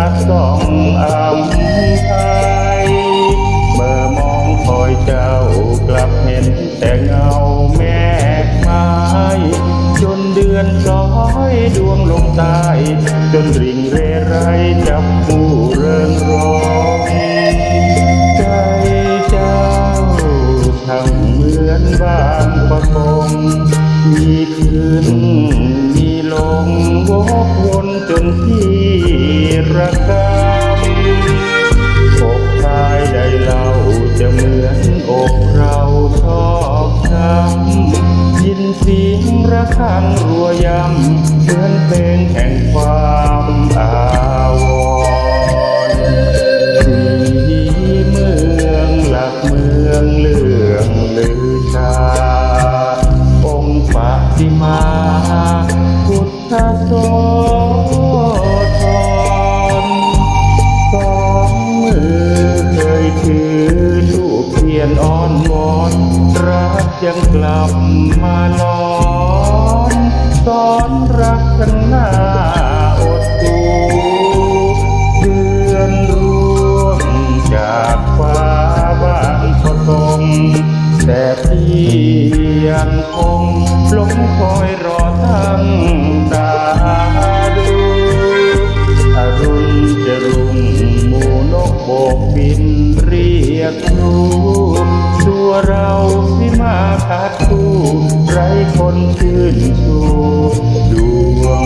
ากสองอำไทยเมื่อมองคอยเจ้ากลับเห็นแต่เงาแม่ไม้จนเดือนคล้อยดวงลงใต้จนริ่งเรไรจับผู้เริงรองใจเจ้าช่างเหมือนบ้านประกงมีคืนมีลงวกวนจนที่ ระกำอกชายใดเล่าจะเหมือนอกเราชอบช้ำยินเสียงระฆังรัวยำเหมือนเพลงแห่งความ อนวอนรักยังกลับมาลอนสอนรักกันหน้าอดตูเดือนร่วงจากฟ้าบ้านพอตรงแต่พี่ยังคงหลงคอย ตัวเราที่มาขาดคู่ไรคนชื่นชูดวง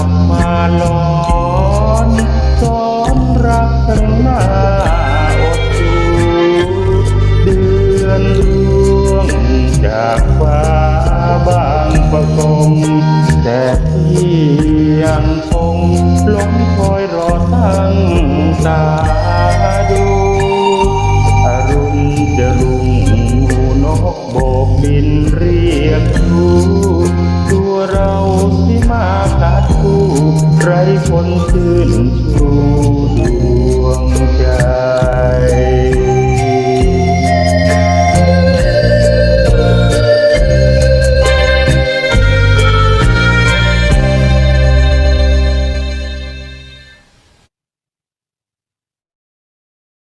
ับมาหลอนซ้อนรักทั้น้าอดจูเดือนร่วงจากฟ้าบางประกงแต่ที่ยังคงล้มคอยรอตั้งตา พัดคู่ไรคนคืนชูดวง